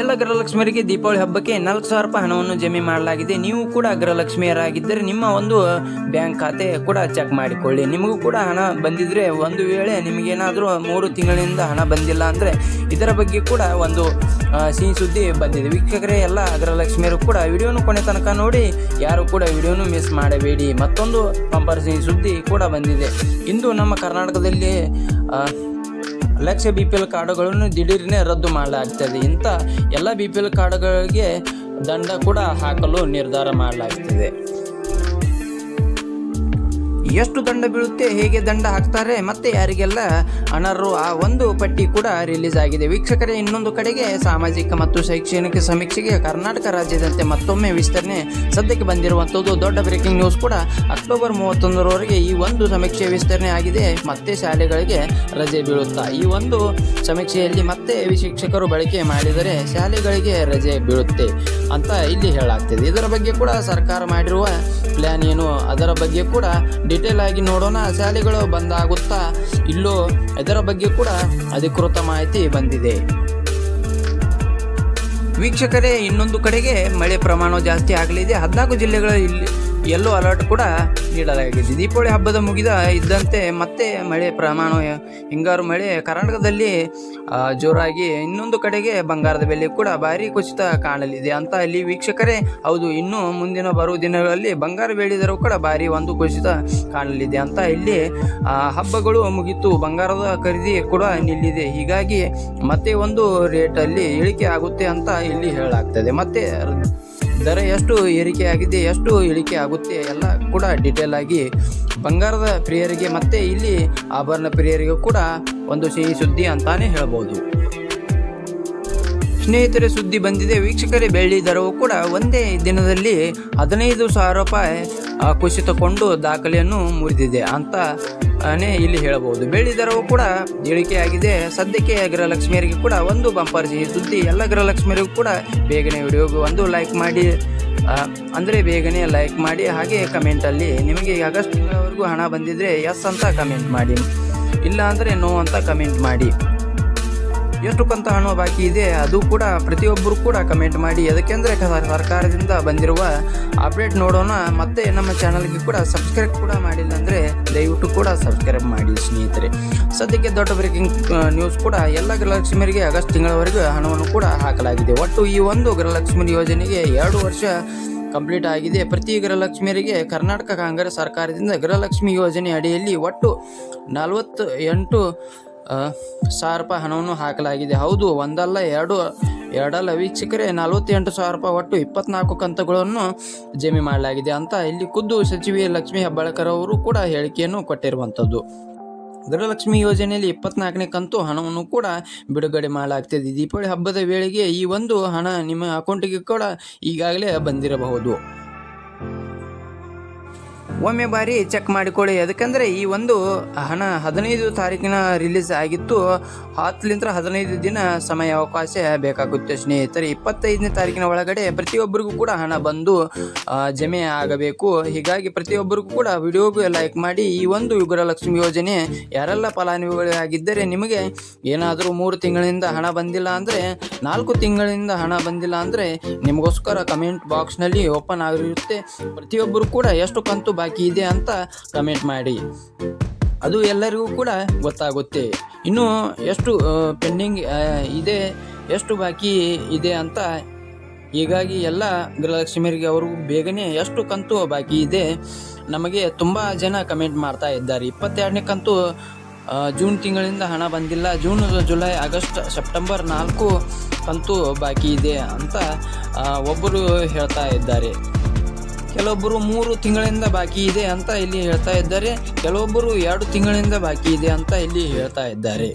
ಎಲ್ಲ ಗೃಹಲಕ್ಷ್ಮಿಯರಿಗೆ ದೀಪಾವಳಿ ಹಬ್ಬಕ್ಕೆ ನಾಲ್ಕು ಸಾವಿರ ರೂಪಾಯಿ ಹಣವನ್ನು ಜಮೆ ಮಾಡಲಾಗಿದೆ. ನೀವು ಕೂಡ ಗೃಹಲಕ್ಷ್ಮಿಯರಾಗಿದ್ದರೆ. ನಿಮ್ಮ ಒಂದು ಬ್ಯಾಂಕ್ ಖಾತೆ ಕೂಡ ಚೆಕ್ ಮಾಡಿಕೊಳ್ಳಿ. ನಿಮಗೂ ಕೂಡ ಹಣ ಬಂದಿದ್ರೆ ಒಂದು ವೇಳೆ ನಿಮಗೇನಾದರೂ ಮೂರು ತಿಂಗಳಿಂದ ಹಣ ಬಂದಿಲ್ಲ ಅಂದರೆ ಇದರ ಬಗ್ಗೆ ಕೂಡ ಒಂದು ಸಿಹಿ ಸುದ್ದಿ ಬಂದಿದೆ. ವೀಕ್ಷಕರೇ, ಎಲ್ಲ ಗೃಹಲಕ್ಷ್ಮಿಯರು ಕೂಡ ವಿಡಿಯೋನು ಕೊನೆ ತನಕ ನೋಡಿ, ಯಾರು ಕೂಡ ವಿಡಿಯೋನು ಮಿಸ್ ಮಾಡಬೇಡಿ. ಮತ್ತೊಂದು ಪಂಪರ್ ಸಿಹಿ ಸುದ್ದಿ ಕೂಡ ಬಂದಿದೆ. ಇಂದು ನಮ್ಮ ಕರ್ನಾಟಕದಲ್ಲಿ ಲಕ್ಷ ಬಿ ಪಿ ಎಲ್ ಕಾರ್ಡುಗಳನ್ನು ದಿಢೀರ್ನೆ ರದ್ದು ಮಾಡಲಾಗ್ತದೆ. ಇಂಥ ಎಲ್ಲ ಬಿ ಪಿ ಎಲ್ ಕಾರ್ಡುಗಳಿಗೆ ದಂಡ ಕೂಡ ಹಾಕಲು ನಿರ್ಧಾರ ಮಾಡಲಾಗ್ತಿದೆ. ಎಷ್ಟು ದಂಡ ಬೀಳುತ್ತೆ, ಹೇಗೆ ದಂಡ ಹಾಕ್ತಾರೆ, ಮತ್ತೆ ಯಾರಿಗೆಲ್ಲ ಅನರ್ಹರು ಆ ಒಂದು ಪಟ್ಟಿ ಕೂಡ ರಿಲೀಸ್ ಆಗಿದೆ. ವೀಕ್ಷಕರೇ, ಇನ್ನೊಂದು ಕಡೆಗೆ ಸಾಮಾಜಿಕ ಮತ್ತು ಶೈಕ್ಷಣಿಕ ಸಮೀಕ್ಷೆಗೆ ಕರ್ನಾಟಕ ರಾಜ್ಯದಂತೆ ಮತ್ತೊಮ್ಮೆ ವಿಸ್ತರಣೆ ಸದ್ಯಕ್ಕೆ ಬಂದಿರುವಂಥದ್ದು ದೊಡ್ಡ ಬ್ರೇಕಿಂಗ್ ನ್ಯೂಸ್ ಕೂಡ ಅಕ್ಟೋಬರ್ ಮೂವತ್ತೊಂದರವರೆಗೆ ಈ ಒಂದು ಸಮೀಕ್ಷೆ ವಿಸ್ತರಣೆ ಆಗಿದೆ. ಮತ್ತೆ ಶಾಲೆಗಳಿಗೆ ರಜೆ ಬೀಳುತ್ತಾ, ಈ ಒಂದು ಸಮೀಕ್ಷೆಯಲ್ಲಿ ಮತ್ತೆ ಶಿಕ್ಷಕರು ಬಳಕೆ ಮಾಡಿದರೆ ಶಾಲೆಗಳಿಗೆ ರಜೆ ಬೀಳುತ್ತೆ ಅಂತ ಇಲ್ಲಿ ಹೇಳಾಗ್ತಿದೆ ಇದರ ಬಗ್ಗೆ ಕೂಡ ಸರ್ಕಾರ ಮಾಡಿರುವ ಪ್ಲ್ಯಾನ್ ಏನು? ಅದರ ಬಗ್ಗೆ ಕೂಡ ಡಿಟೇಲ್ ಆಗಿ ನೋಡೋಣ. ಶಾಲೆಗಳು ಬಂದಾಗುತ್ತಾ? ಇಲ್ಲೋ, ಇದರ ಬಗ್ಗೆ ಕೂಡ ಅಧಿಕೃತ ಮಾಹಿತಿ ಬಂದಿದೆ. ವೀಕ್ಷಕರೇ, ಇನ್ನೊಂದು ಕಡೆಗೆ ಮಳೆ ಪ್ರಮಾಣ ಜಾಸ್ತಿ ಆಗಲಿದೆ. ಹದಿನಾಲ್ಕು ಜಿಲ್ಲೆಗಳು ಇಲ್ಲಿ ಯೆಲ್ಲೋ ಅಲರ್ಟ್ ಕೂಡ ನೀಡಲಾಗಿದೆ. ದೀಪಾವಳಿ ಹಬ್ಬದ ಮುಗಿದ ಇದ್ದಂತೆ ಮತ್ತೆ ಮಳೆ ಪ್ರಮಾಣ ಹಿಂಗಾರು ಮಳೆ ಕರ್ನಾಟಕದಲ್ಲಿ ಜೋರಾಗಿ ಇನ್ನೊಂದು ಕಡೆಗೆ ಬಂಗಾರದ ಬೆಲೆ ಕೂಡ ಭಾರಿ ಕುಸಿತ ಕಾಣಲಿದೆ. ಅಂತ ಇಲ್ಲಿ ವೀಕ್ಷಕರೇ, ಹೌದು, ಇನ್ನು ಮುಂದಿನ ಬರುವ ದಿನಗಳಲ್ಲಿ ಬಂಗಾರ ಬೆಳೆದರೂ ಕೂಡ ಭಾರಿ ಒಂದು ಕುಸಿತ ಕಾಣಲಿದೆ. ಅಂತ ಇಲ್ಲಿ ಹಬ್ಬಗಳು ಮುಗಿತು, ಬಂಗಾರದ ಖರೀದಿ ಕೂಡ ನಿಲ್ಲಿದೆ. ಹೀಗಾಗಿ ಮತ್ತೆ ಒಂದು ರೇಟಲ್ಲಿ ಇಳಿಕೆ ಆಗುತ್ತೆ ಅಂತ ಇಲ್ಲಿ ಹೇಳಲಾಗ್ತದೆ. ಮತ್ತೆ ದರ ಎಷ್ಟು ಏರಿಕೆ ಆಗಿದೆ, ಎಷ್ಟು ಇಳಿಕೆ ಆಗುತ್ತೆ ಎಲ್ಲ ಕೂಡ ಡಿಟೇಲ್ ಆಗಿ ಬಂಗಾರದ ಪ್ರಿಯರಿಗೆ ಮತ್ತೆ ಇಲ್ಲಿ ಆಭರಣ ಪ್ರಿಯರಿಗೂ ಕೂಡ ಒಂದು ಸಿಹಿ ಸುದ್ದಿ ಅಂತಾನೆ ಹೇಳ್ಬೋದು. ಸ್ನೇಹಿತರೆ, ಸುದ್ದಿ ಬಂದಿದೆ. ವೀಕ್ಷಕರೇ, ಬೆಳ್ಳಿ ದರವು ಕೂಡ ಒಂದೇ ದಿನದಲ್ಲಿ ಹದಿನೈದು ಸಾವಿರ ರೂಪಾಯಿ ಕುಸಿತಕೊಂಡು ದಾಖಲೆಯನ್ನು ಮುರಿದಿದೆ ಅಂತ ಇಲ್ಲಿ ಹೇಳಬಹುದು. ಬೆಳ್ಳಿ ದರವು ಕೂಡ ಇಳಿಕೆಯಾಗಿದೆ ಸದ್ಯಕ್ಕೆ ಗೃಹಲಕ್ಷ್ಮಿಯರಿಗೆ ಕೂಡ ಒಂದು ಬಂಪರ್ ಸುದ್ದಿ. ಎಲ್ಲ ಗೃಹಲಕ್ಷ್ಮಿಯರಿಗೂ ಕೂಡ ಬೇಗನೆ ವಿಡಿಯೋಗೆ ಒಂದು ಲೈಕ್ ಮಾಡಿ ಅಂದರೆ ಬೇಗನೆ ಲೈಕ್ ಮಾಡಿ, ಹಾಗೆ ಕಮೆಂಟಲ್ಲಿ ನಿಮಗೆ ಆಗಸ್ಟ್ ತಿಂಗಳವರೆಗೂ ಹಣ ಬಂದಿದ್ದರೆ ಎಸ್ ಅಂತ ಕಮೆಂಟ್ ಮಾಡಿ. ಇಲ್ಲ ಅಂದರೆ ನೋ ಅಂತ ಕಮೆಂಟ್ ಮಾಡಿ. ಎಷ್ಟು ಕಂತ ಹಣ ಬಾಕಿ ಇದೆ, ಅದು ಕೂಡ ಪ್ರತಿಯೊಬ್ಬರು ಕೂಡ ಕಮೆಂಟ್ ಮಾಡಿ. ಅದಕ್ಕೆಂದ್ರೆ ಸರ್ಕಾರದಿಂದ ಬಂದಿರುವ ಅಪ್ಡೇಟ್ ನೋಡೋಣ. ಮತ್ತೆ ನಮ್ಮ ಚಾನಲ್ಗೆ ಕೂಡ ಸಬ್ಸ್ಕ್ರೈಬ್ ಕೂಡ ಮಾಡಿಲ್ಲ ಅಂದರೆ ದಯವಿಟ್ಟು ಕೂಡ ಸಬ್ಸ್ಕ್ರೈಬ್ ಮಾಡಿ ಸ್ನೇಹಿತರೆ. ಸದ್ಯಕ್ಕೆ ದೊಡ್ಡ ಬ್ರೇಕಿಂಗ್ ನ್ಯೂಸ್ ಕೂಡ ಎಲ್ಲ ಗೃಹಲಕ್ಷ್ಮಿಯರಿಗೆ ಆಗಸ್ಟ್ ತಿಂಗಳವರೆಗೂ ಹಣವನ್ನು ಕೂಡ ಹಾಕಲಾಗಿದೆ. ಒಟ್ಟು ಈ ಒಂದು ಗೃಹಲಕ್ಷ್ಮಿ ಯೋಜನೆಗೆ ಎರಡು ವರ್ಷ ಕಂಪ್ಲೀಟ್ ಆಗಿದೆ. ಪ್ರತಿ ಗೃಹಲಕ್ಷ್ಮಿಯರಿಗೆ ಕರ್ನಾಟಕ ಕಾಂಗ್ರೆಸ್ ಸರ್ಕಾರದಿಂದ ಗೃಹಲಕ್ಷ್ಮಿ ಯೋಜನೆ ಅಡಿಯಲ್ಲಿ ಒಟ್ಟು ನಲವತ್ತು ಎಂಟು ಸಾವಿರ ರೂಪಾಯಿ ಹಣವನ್ನು ಹಾಕಲಾಗಿದೆ. ಹೌದು, ಒಂದಲ್ಲ ಎರಡು, ಎರಡಲ್ಲ ವೀಕ್ಷಕರೇ, ನಲವತ್ತೆಂಟು ಸಾವಿರ ರೂಪಾಯಿ ಒಟ್ಟು ಇಪ್ಪತ್ನಾಲ್ಕು ಕಂತುಗಳನ್ನು ಜಮೆ ಮಾಡಲಾಗಿದೆ ಅಂತ ಇಲ್ಲಿ ಖುದ್ದು ಸಚಿವೆ ಲಕ್ಷ್ಮೀ ಹೆಬ್ಬಾಳ್ಕರ್ ಅವರು ಕೂಡ ಹೇಳಿಕೆಯನ್ನು ಕೊಟ್ಟಿರುವಂಥದ್ದು. ಗೃಹಲಕ್ಷ್ಮಿ ಯೋಜನೆಯಲ್ಲಿ ಇಪ್ಪತ್ನಾಲ್ಕನೇ ಕಂತು ಹಣವನ್ನು ಕೂಡ ಬಿಡುಗಡೆ ಮಾಡಲಾಗ್ತದೆ. ದೀಪಾವಳಿ ಹಬ್ಬದ ವೇಳೆಗೆ ಈ ಒಂದು ಹಣ ನಿಮ್ಮ ಅಕೌಂಟಿಗೆ ಕೂಡ ಈಗಾಗಲೇ ಬಂದಿರಬಹುದು. ಒಮ್ಮೆ ಬಾರಿ ಚೆಕ್ ಮಾಡಿಕೊಳ್ಳಿ. ಯಾಕಂದ್ರೆ ಈ ಒಂದು ಹಣ ಹದಿನೈದು ತಾರೀಕಿನ ರಿಲೀಸ್ ಆಗಿತ್ತು. ಹತ್ತಲಿಂದ ಹದಿನೈದು ದಿನ ಸಮಯ ಅವಕಾಶ ಬೇಕಾಗುತ್ತೆ ಸ್ನೇಹಿತರೆ. ಇಪ್ಪತ್ತೈದನೇ ತಾರೀಕಿನ ಒಳಗಡೆ ಪ್ರತಿಯೊಬ್ಬರಿಗೂ ಕೂಡ ಹಣ ಬಂದು ಜಮೆ ಆಗಬೇಕು. ಹೀಗಾಗಿ ಪ್ರತಿಯೊಬ್ಬರಿಗೂ ಕೂಡ ವಿಡಿಯೋಗೂ ಲೈಕ್ ಮಾಡಿ. ಈ ಒಂದು ವಿಗ್ರಹಲಕ್ಷ್ಮಿ ಯೋಜನೆ ಯಾರೆಲ್ಲ ಫಲಾನುಭವಿಗಳಾಗಿದ್ದರೆ ನಿಮಗೆ ಏನಾದರೂ ಮೂರು ತಿಂಗಳಿಂದ ಹಣ ಬಂದಿಲ್ಲ ಅಂದರೆ, ನಾಲ್ಕು ತಿಂಗಳಿಂದ ಹಣ ಬಂದಿಲ್ಲ ಅಂದರೆ ನಿಮಗೋಸ್ಕರ ಕಮೆಂಟ್ ಬಾಕ್ಸ್ನಲ್ಲಿ ಓಪನ್ ಆಗಿರುತ್ತೆ. ಪ್ರತಿಯೊಬ್ಬರು ಕೂಡ ಎಷ್ಟು ಕಂತು ಬಾಕಿ ಇದೆ ಅಂತ ಕಮೆಂಟ್ ಮಾಡಿ. ಅದು ಎಲ್ಲರಿಗೂ ಕೂಡ ಗೊತ್ತಾಗುತ್ತೆ. ಇನ್ನು ಎಷ್ಟು ಪೆಂಡಿಂಗ್ ಇದೆ, ಎಷ್ಟು ಬಾಕಿ ಇದೆ ಅಂತ ಹೀಗಾಗಿ ಎಲ್ಲ ಗೃಹಲಕ್ಷ್ಮಿಯರಿಗೆ ಅವರು ಬೇಗನೆ ಎಷ್ಟು ಕಂತು ಬಾಕಿ ಇದೆ, ನಮಗೆ ತುಂಬ ಜನ ಕಮೆಂಟ್ ಮಾಡ್ತಾ ಇದ್ದಾರೆ. ಇಪ್ಪತ್ತೆರಡನೇ ಕಂತು ಜೂನ್ ತಿಂಗಳಿಂದ ಹಣ ಬಂದಿಲ್ಲ. ಜೂನ್, ಜುಲೈ, ಆಗಸ್ಟ್, ಸೆಪ್ಟೆಂಬರ್ ನಾಲ್ಕು ಕಂತು ಬಾಕಿ ಇದೆ ಅಂತ ಒಬ್ಬರು ಹೇಳ್ತಾ ಇದ್ದಾರೆ. ಕೆಲವೊಬ್ಬರು ಮೂರು ತಿಂಗಳಿಂದ ಬಾಕಿ ಇದೆ ಅಂತ ಇಲ್ಲಿ ಹೇಳ್ತಾ ಇದ್ದಾರೆ. ಕೆಲವೊಬ್ಬರು ಎರಡು ತಿಂಗಳಿಂದ ಬಾಕಿ ಇದೆ ಅಂತ ಇಲ್ಲಿ ಹೇಳ್ತಾ ಇದ್ದಾರೆ.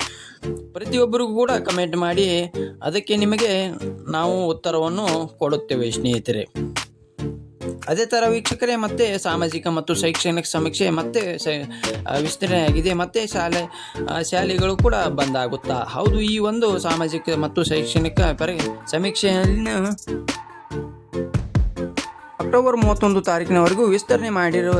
ಪ್ರತಿಯೊಬ್ಬರಿಗೂ ಕೂಡ ಕಮೆಂಟ್ ಮಾಡಿ, ಅದಕ್ಕೆ ನಿಮಗೆ ನಾವು ಉತ್ತರವನ್ನು ಕೊಡುತ್ತೇವೆ ಸ್ನೇಹಿತರೆ. ಅದೇ ಥರ ವೀಕ್ಷಕರೇ, ಮತ್ತೆ ಸಾಮಾಜಿಕ ಮತ್ತು ಶೈಕ್ಷಣಿಕ ಸಮೀಕ್ಷೆ, ಮತ್ತೆ ವಿಸ್ತರಣೆಯಾಗಿದೆ ಮತ್ತೆ ಶಾಲೆ ಶಾಲೆಗಳು ಕೂಡ ಬಂದಾಗುತ್ತಾ ಹೌದು, ಈ ಒಂದು ಸಾಮಾಜಿಕ ಮತ್ತು ಶೈಕ್ಷಣಿಕ ಪರಿ ಸಮೀಕ್ಷೆಯನ್ನು ಅಕ್ಟೋಬರ್ ಮೂವತ್ತೊಂದು ತಾರೀಕಿನವರೆಗೂ ವಿಸ್ತರಣೆ ಮಾಡಿರುವ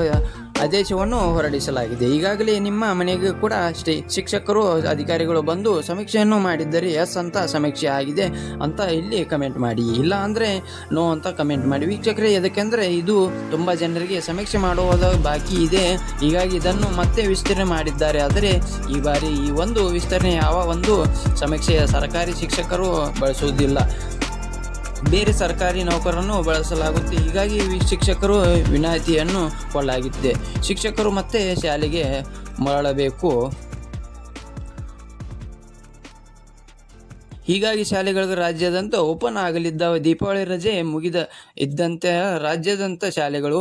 ಆದೇಶವನ್ನು ಹೊರಡಿಸಲಾಗಿದೆ. ಈಗಾಗಲೇ ನಿಮ್ಮ ಮನೆಗೆ ಕೂಡ ಅಷ್ಟೇ ಶಿಕ್ಷಕರು, ಅಧಿಕಾರಿಗಳು ಬಂದು ಸಮೀಕ್ಷೆಯನ್ನು ಮಾಡಿದ್ದರೆ ಎಸ್ ಅಂತ ಸಮೀಕ್ಷೆ ಆಗಿದೆ ಅಂತ ಇಲ್ಲಿ ಕಮೆಂಟ್ ಮಾಡಿ. ಇಲ್ಲ ಅಂದರೆ ನೋ ಅಂತ ಕಮೆಂಟ್ ಮಾಡಿ. ವೀಕ್ಷಕರೇ, ಯಾಕೆಂದರೆ ಇದು ತುಂಬ ಜನರಿಗೆ ಸಮೀಕ್ಷೆ ಮಾಡುವುದ ಬಾಕಿ ಇದೆ. ಹೀಗಾಗಿ ಇದನ್ನು ಮತ್ತೆ ವಿಸ್ತರಣೆ ಮಾಡಿದ್ದಾರೆ. ಆದರೆ ಈ ಬಾರಿ ಈ ಒಂದು ವಿಸ್ತರಣೆ ಯಾವ ಒಂದು ಸಮೀಕ್ಷೆಯ ಸರ್ಕಾರಿ ಶಿಕ್ಷಕರು ಬಳಸುವುದಿಲ್ಲ. ಬೇರೆ ಸರ್ಕಾರಿ ನೌಕರನ್ನು ಬಳಸಲಾಗುತ್ತೆ. ಹೀಗಾಗಿ ಶಿಕ್ಷಕರು ವಿನಾಯಿತಿಯನ್ನು ಕೊಡಲಾಗಿದೆ. ಶಿಕ್ಷಕರು ಮತ್ತೆ ಶಾಲೆಗೆ ಮರಳಬೇಕು. ಹೀಗಾಗಿ ಶಾಲೆಗಳು ರಾಜ್ಯದಂತ ಓಪನ್ ಆಗಲಿದ್ದ ದೀಪಾವಳಿ ರಜೆ ಮುಗಿದ ಇದ್ದಂತೆ ರಾಜ್ಯಾದ್ಯಂತ ಶಾಲೆಗಳು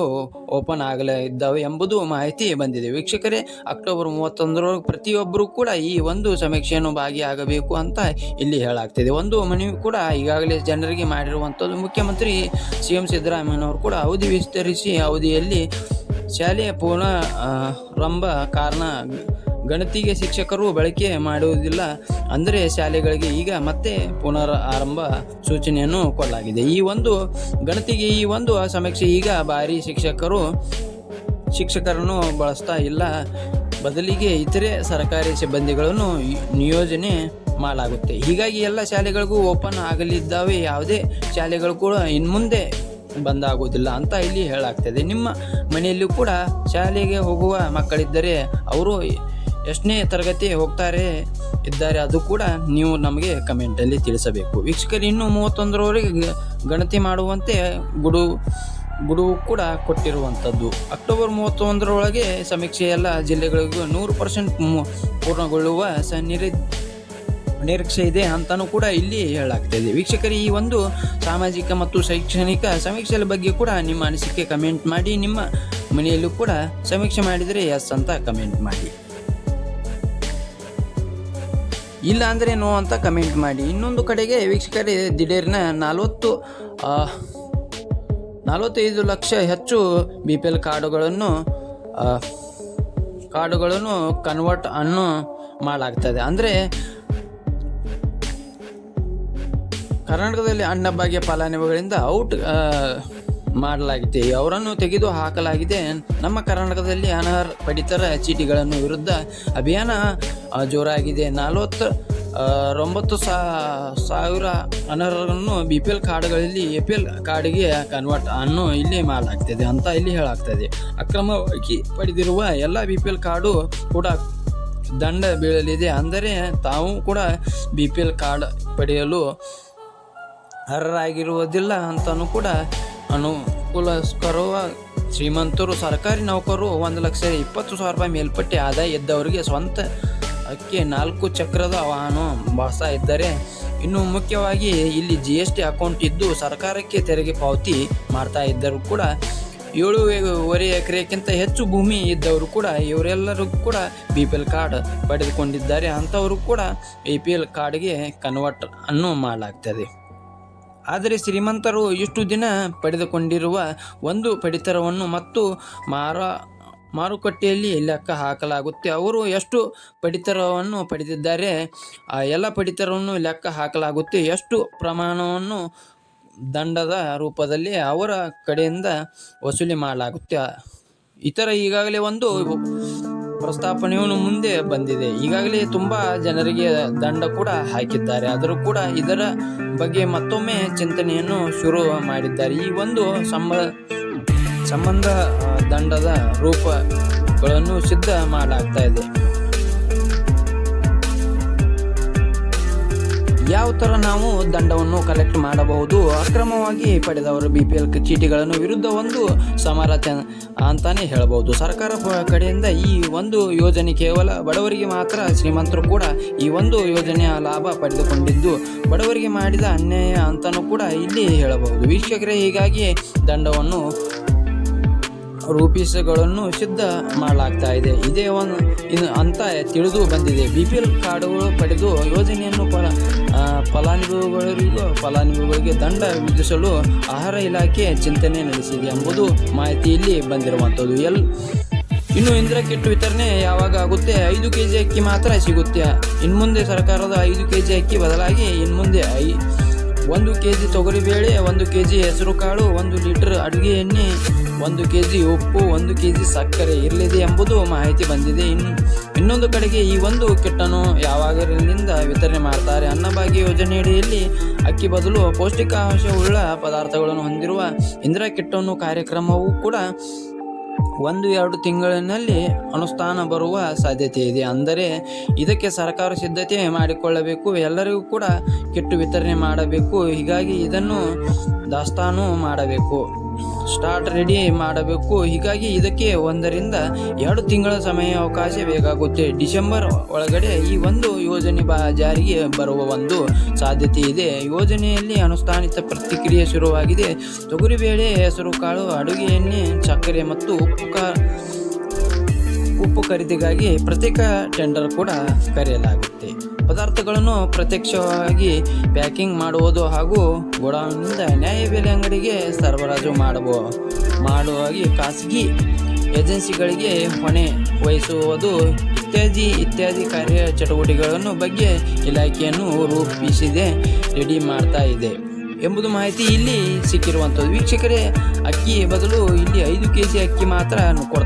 ಓಪನ್ ಆಗಲಿದ್ದಾವೆ ಎಂಬುದು ಮಾಹಿತಿ ಬಂದಿದೆ. ವೀಕ್ಷಕರೇ, ಅಕ್ಟೋಬರ್ ಮೂವತ್ತೊಂದರವರೆಗೆ ಪ್ರತಿಯೊಬ್ಬರೂ ಕೂಡ ಈ ಒಂದು ಸಮೀಕ್ಷೆಯನ್ನು ಭಾಗಿಯಾಗಬೇಕು ಅಂತ ಇಲ್ಲಿ ಹೇಳಾಗ್ತಿದೆ ಒಂದು ಮನವಿ ಕೂಡ ಈಗಾಗಲೇ ಜನರಿಗೆ ಮಾಡಿರುವಂಥದ್ದು. ಮುಖ್ಯಮಂತ್ರಿ ಸಿ ಎಂ ಸಿದ್ದರಾಮಯ್ಯನವರು ಕೂಡ ಅವಧಿ ವಿಸ್ತರಿಸಿ ಅವಧಿಯಲ್ಲಿ ಶಾಲೆಯ ಪೂರ್ಣ ರಂಭ ಕಾರಣ ಗಣತಿಗೆ ಶಿಕ್ಷಕರು ಬಳಕೆ ಮಾಡುವುದಿಲ್ಲ ಅಂದರೆ ಶಾಲೆಗಳಿಗೆ ಈಗ ಮತ್ತೆ ಪುನರ್ ಆರಂಭ ಸೂಚನೆಯನ್ನು ಕೊಡಲಾಗಿದೆ. ಈ ಒಂದು ಗಣತಿಗೆ ಈ ಒಂದು ಸಮೀಕ್ಷೆ ಈಗ ಭಾರಿ ಶಿಕ್ಷಕರು, ಶಿಕ್ಷಕರನ್ನು ಬಳಸ್ತಾ ಇಲ್ಲ. ಬದಲಿಗೆ ಇತರೆ ಸರ್ಕಾರಿ ಸಿಬ್ಬಂದಿಗಳನ್ನು ನಿಯೋಜನೆ ಮಾಡಲಾಗುತ್ತೆ. ಹೀಗಾಗಿ ಎಲ್ಲ ಶಾಲೆಗಳಿಗೂ ಓಪನ್ ಆಗಲಿದ್ದಾವೆ. ಯಾವುದೇ ಶಾಲೆಗಳು ಕೂಡ ಇನ್ಮುಂದೆ ಬಂದಾಗುವುದಿಲ್ಲ ಅಂತ ಇಲ್ಲಿ ಹೇಳಾಗ್ತದೆ ನಿಮ್ಮ ಮನೆಯಲ್ಲೂ ಕೂಡ ಶಾಲೆಗೆ ಹೋಗುವ ಮಕ್ಕಳಿದ್ದರೆ ಅವರು ಎಷ್ಟನೇ ತರಗತಿ ಹೋಗ್ತಾರೆ ಇದ್ದಾರೆ, ಅದು ಕೂಡ ನೀವು ನಮಗೆ ಕಮೆಂಟಲ್ಲಿ ತಿಳಿಸಬೇಕು. ವೀಕ್ಷಕರು, ಇನ್ನೂ ಮೂವತ್ತೊಂದರವರೆಗೆ ಗಣತಿ ಮಾಡುವಂತೆ ಗುಡು ಗುಡು ಕೂಡ ಕೊಟ್ಟಿರುವಂಥದ್ದು. ಅಕ್ಟೋಬರ್ ಮೂವತ್ತೊಂದರೊಳಗೆ ಸಮೀಕ್ಷೆ ಎಲ್ಲ ಜಿಲ್ಲೆಗಳಿಗೂ ನೂರು ಪರ್ಸೆಂಟ್ ಪೂರ್ಣಗೊಳ್ಳುವ ಸ ನಿರೀ ನಿರೀಕ್ಷೆ ಇದೆ ಅಂತಲೂ ಕೂಡ ಇಲ್ಲಿ ಹೇಳಲಾಗ್ತಿದೆ ವೀಕ್ಷಕರು, ಈ ಒಂದು ಸಾಮಾಜಿಕ ಮತ್ತು ಶೈಕ್ಷಣಿಕ ಸಮೀಕ್ಷೆಯ ಬಗ್ಗೆ ಕೂಡ ನಿಮ್ಮ ಅನಿಸಿಕೆ ಕಮೆಂಟ್ ಮಾಡಿ, ನಿಮ್ಮ ಮನೆಯಲ್ಲೂ ಕೂಡ ಸಮೀಕ್ಷೆ ಮಾಡಿದರೆ ಎಸ್ ಅಂತ ಕಮೆಂಟ್ ಮಾಡಿ. ಇಲ್ಲ ಅಂದರೆ ನೋ ಅಂತ ಕಮೆಂಟ್ ಮಾಡಿ. ಇನ್ನೊಂದು ಕಡೆಗೆ ವೀಕ್ಷಕರೇ, ದಿಢೀರ್ನ ನಲವತ್ತು ನಲವತ್ತೈದು ಲಕ್ಷ ಹೆಚ್ಚು ಬಿ ಪಿ ಎಲ್ ಕಾರ್ಡುಗಳನ್ನು ಕಾರ್ಡುಗಳನ್ನು ಕನ್ವರ್ಟ್ ಅನ್ನು ಮಾಡಲಾಗ್ತದೆ. ಅಂದರೆ, ಕರ್ನಾಟಕದಲ್ಲಿ ಅನ್ನಭಾಗ್ಯ ಫಲಾನುಭವಿಗಳಿಂದ ಔಟ್ ಮಾಡಲಾಗಿದೆ. ಅವರನ್ನು ತೆಗೆದು ಹಾಕಲಾಗಿದೆ. ನಮ್ಮ ಕರ್ನಾಟಕದಲ್ಲಿ ಅನರ್ಹ ಪಡಿತರ ಚೀಟಿಗಳನ್ನು ವಿರುದ್ಧ ಅಭಿಯಾನ ಜೋರಾಗಿದೆ. ನಲವತ್ತು ಒಂಬತ್ತು ಸಾವಿರ ಅನರ್ಹರನ್ನು ಬಿ ಪಿ ಎಲ್ ಕಾರ್ಡ್ಗಳಲ್ಲಿ ಎ ಪಿ ಎಲ್ ಕಾರ್ಡ್ಗೆ ಕನ್ವರ್ಟ್ ಅನ್ನು ಇಲ್ಲಿ ಮಾಡಲಾಗ್ತದೆ ಅಂತ ಇಲ್ಲಿ ಹೇಳಾಗ್ತದೆ ಅಕ್ರಮವಾಗಿ ಪಡೆದಿರುವ ಎಲ್ಲ ಬಿ ಪಿ ಎಲ್ ಕಾರ್ಡು ಕೂಡ ದಂಡ ಬೀಳಲಿದೆ. ಅಂದರೆ ತಾವು ಕೂಡ ಬಿ ಪಿ ಎಲ್ ಕಾರ್ಡ್ ಪಡೆಯಲು ಅರ್ಹರಾಗಿರುವುದಿಲ್ಲ ಅಂತಲೂ ಕೂಡ ಅನುಕೂಲಸ್ಕರವ ಶ್ರೀಮಂತರು, ಸರ್ಕಾರಿ ನೌಕರರು, ಒಂದು ಲಕ್ಷ ಇಪ್ಪತ್ತು ಸಾವಿರ ರೂಪಾಯಿ ಮೇಲ್ಪಟ್ಟಿ ಆದಾಯ ಇದ್ದವರಿಗೆ ಸ್ವಂತ ಅಕ್ಕಿ ನಾಲ್ಕು ಚಕ್ರದ ವಾಹನ ಬಳಸ್ತಾ ಇದ್ದರೆ ಇನ್ನು ಮುಖ್ಯವಾಗಿ ಇಲ್ಲಿ ಜಿ ಎಸ್ ಟಿ ಅಕೌಂಟ್ ಇದ್ದು ಸರ್ಕಾರಕ್ಕೆ ತೆರಿಗೆ ಪಾವತಿ ಮಾಡ್ತಾ ಇದ್ದರೂ ಕೂಡ ಏಳುವರೆ ಎಕರೆಗಿಂತ ಹೆಚ್ಚು ಭೂಮಿ ಇದ್ದವರು ಕೂಡ ಇವರೆಲ್ಲರೂ ಕೂಡ ಬಿ ಪಿ ಎಲ್ ಕಾರ್ಡ್ ಪಡೆದುಕೊಂಡಿದ್ದಾರೆ. ಅಂಥವರು ಕೂಡ ಬಿ ಪಿ ಎಲ್ ಕಾರ್ಡ್ಗೆ ಕನ್ವರ್ಟ್ ಅನ್ನು ಮಾಡಲಾಗ್ತದೆ. ಆದರೆ ಶ್ರೀಮಂತರು ಇಷ್ಟು ದಿನ ಪಡೆದುಕೊಂಡಿರುವ ಒಂದು ಪಡಿತರವನ್ನು ಮತ್ತು ಮಾರ ಮಾರುಕಟ್ಟೆಯಲ್ಲಿ ಲೆಕ್ಕ ಹಾಕಲಾಗುತ್ತೆ. ಅವರು ಎಷ್ಟು ಪಡಿತರವನ್ನು ಪಡೆದಿದ್ದಾರೆ? ಆ ಎಲ್ಲ ಪಡಿತರವನ್ನು ಲೆಕ್ಕ ಹಾಕಲಾಗುತ್ತೆ. ಎಷ್ಟು ಪ್ರಮಾಣವನ್ನು ದಂಡದ ರೂಪದಲ್ಲಿ ಅವರ ಕಡೆಯಿಂದ ವಸೂಲಿ ಮಾಡಲಾಗುತ್ತೆ. ಇತರ ಈಗಾಗಲೇ ಒಂದು ಪ್ರಸ್ತಾಪನೆಯು ಮುಂದೆ ಬಂದಿದೆ. ಈಗಾಗಲೇ ತುಂಬ ಜನರಿಗೆ ದಂಡ ಕೂಡ ಹಾಕಿದ್ದಾರೆ. ಆದರೂ ಕೂಡ ಇದರ ಬಗ್ಗೆ ಮತ್ತೊಮ್ಮೆ ಚಿಂತನೆಯನ್ನು ಶುರು ಮಾಡಿದ್ದಾರೆ. ಈ ಒಂದು ಸಂಬ, ಸಂಬಂಧ ದಂಡದ ರೂಪಗಳನ್ನು ಸಿದ್ಧ ಮಾಡಲಾಗ್ತಾ ಇದೆ. ಯಾವ ಥರ ನಾವು ದಂಡವನ್ನು ಕಲೆಕ್ಟ್ ಮಾಡಬಹುದು? ಅಕ್ರಮವಾಗಿ ಪಡೆದವರು ಬಿ ಪಿ ಎಲ್ ಚೀಟಿಗಳನ್ನು ವಿರುದ್ಧ ಒಂದು ಸಮರ ಅಂತಾನೆ ಹೇಳಬಹುದು ಸರ್ಕಾರ ಕಡೆಯಿಂದ ಈ ಒಂದು ಯೋಜನೆ ಕೇವಲ ಬಡವರಿಗೆ ಮಾತ್ರ, ಶ್ರೀಮಂತರು ಕೂಡ ಈ ಒಂದು ಯೋಜನೆಯ ಲಾಭ ಪಡೆದುಕೊಂಡಿದ್ದು, ಬಡವರಿಗೆ ಮಾಡಿದ ಅನ್ಯಾಯ ಅಂತಾನೂ ಕೂಡ ಇಲ್ಲಿ ಹೇಳಬಹುದು. ವೀಕ್ಷಕರೇ, ಹೀಗಾಗಿ ದಂಡವನ್ನು ರೂಪಿಸಗಳನ್ನು ಸಿದ್ಧ ಮಾಡಲಾಗ್ತಾ ಇದೆ. ಇದೇ ಒಂದು ಇನ್ನು ಅಂತ ತಿಳಿದು ಬಂದಿದೆ. ಬಿ ಪಿ ಎಲ್ ಕಾರ್ಡುಗಳು ಪಡೆದು ಯೋಜನೆಯನ್ನು ಫಲ ಫಲಾನುಭವಿಗಳಿಗೂ, ಫಲಾನುಭವಿಗಳಿಗೆ ದಂಡ ವಿಧಿಸಲು ಆಹಾರ ಇಲಾಖೆ ಚಿಂತನೆ ನಡೆಸಿದೆ ಎಂಬುದು ಮಾಹಿತಿಯಲ್ಲಿ ಬಂದಿರುವಂಥದ್ದು. ಎಲ್, ಇನ್ನು ಇಂದಿರಾ ಕಿಟ್ ವಿತರಣೆ ಯಾವಾಗ ಆಗುತ್ತೆ? ಐದು ಕೆ ಜಿ ಅಕ್ಕಿ ಮಾತ್ರ ಸಿಗುತ್ತೆ. ಇನ್ಮುಂದೆ ಸರ್ಕಾರದ ಐದು ಕೆ ಜಿ ಅಕ್ಕಿ ಬದಲಾಗಿ ಇನ್ಮುಂದೆ ಐ, ಒಂದು ಕೆ ಜಿ ತೊಗರಿಬೇಳೆ ಒಂದು ಕೆ ಜಿ ಹೆಸರುಕಾಳು, ಒಂದು ಲೀಟರ್ ಅಡುಗೆ ಎಣ್ಣೆ ಒಂದು ಕೆ ಜಿ ಉಪ್ಪು, ಒಂದು ಕೆ ಜಿ ಸಕ್ಕರೆ ಇರಲಿದೆ ಎಂಬುದು ಮಾಹಿತಿ ಬಂದಿದೆ. ಇನ್ನು ಇನ್ನೊಂದು ಕಡೆಗೆ ಈ ಒಂದು ಕಿಟ್ಟನ್ನು ಯಾವಾಗಲಿಂದ ವಿತರಣೆ ಮಾಡ್ತಾರೆ ಅನ್ನಭಾಗ್ಯ ಯೋಜನೆಯಡಿಯಲ್ಲಿ ಅಕ್ಕಿ ಬದಲು ಪೌಷ್ಟಿಕಾಂಶವುಳ್ಳ ಪದಾರ್ಥಗಳನ್ನು ಹೊಂದಿರುವ ಇಂದಿರಾ ಕಿಟ್ಟನ್ನು ಕಾರ್ಯಕ್ರಮವು ಕೂಡ ಒಂದು, ಎರಡು ತಿಂಗಳಿನಲ್ಲಿ ಅನುಷ್ಠಾನ ಬರುವ ಸಾಧ್ಯತೆ ಇದೆ. ಅಂದರೆ ಇದಕ್ಕೆ ಸರ್ಕಾರ ಸಿದ್ಧತೆ ಮಾಡಿಕೊಳ್ಳಬೇಕು, ಎಲ್ಲರಿಗೂ ಕೂಡ ಕಿಟ್ಟು ವಿತರಣೆ ಮಾಡಬೇಕು. ಹೀಗಾಗಿ ಇದನ್ನು ದಾಸ್ತಾನು ಮಾಡಬೇಕು. ಸ್ಟಾರ್ಟ್ ರೆಡಿ ಮಾಡಬೇಕು. ಹೀಗಾಗಿ ಇದಕ್ಕೆ ಒಂದರಿಂದ ಎರಡು ತಿಂಗಳ ಸಮಯ ಅವಕಾಶ ಬೇಕಾಗುತ್ತೆ. ಡಿಸೆಂಬರ್ ಒಳಗಡೆ ಈ ಒಂದು ಯೋಜನೆ ಬಾ ಜಾರಿಗೆ ಬರುವ ಒಂದು ಸಾಧ್ಯತೆ ಇದೆ. ಯೋಜನೆಯಲ್ಲಿ ಅನುಷ್ಠಾನಿತ ಪ್ರತಿಕ್ರಿಯೆ ಶುರುವಾಗಿದೆ. ತೊಗರಿಬೇಳೆ ಹೆಸರು ಕಾಳು, ಅಡುಗೆ ಎಣ್ಣೆ, ಸಕ್ಕರೆ ಮತ್ತು ಉಪ್ಪು ಕಾ ಉಪ್ಪು ಖರೀದಿಗಾಗಿ ಪ್ರತ್ಯೇಕ ಟೆಂಡರ್ ಕೂಡ ಕರೆಯಲಾಗುತ್ತೆ ಪದಾರ್ಥಗಳನ್ನು ಪ್ರತ್ಯಕ್ಷವಾಗಿ ಪ್ಯಾಕಿಂಗ್ ಮಾಡುವುದು ಹಾಗೂ ಗೋಡೌನ್ನಿಂದ ನ್ಯಾಯಬೆಲೆ ಅಂಗಡಿಗೆ ಸರಬರಾಜು ಮಾಡುವ ಮಾಡುವಾಗಿ ಖಾಸಗಿ ಏಜೆನ್ಸಿಗಳಿಗೆ ಹೊಣೆ ವಹಿಸುವುದು ಇತ್ಯಾದಿ ಇತ್ಯಾದಿ ಕಾರ್ಯ ಚಟುವಟಿಕೆಗಳನ್ನು ಬಗ್ಗೆ ಇಲಾಖೆಯನ್ನು ರೂಪಿಸಿದೆ, ರೆಡಿ ಮಾಡ್ತಾ ಇದೆ ಎಂಬುದು ಮಾಹಿತಿ ಇಲ್ಲಿ ಸಿಕ್ಕಿರುವಂಥದ್ದು. ವೀಕ್ಷಕರೇ, ಅಕ್ಕಿ ಬದಲು ಇಲ್ಲಿ ಐದು ಕೆ ಜಿ ಅಕ್ಕಿ ಮಾತ್ರ ಕೊಡ್ತಾ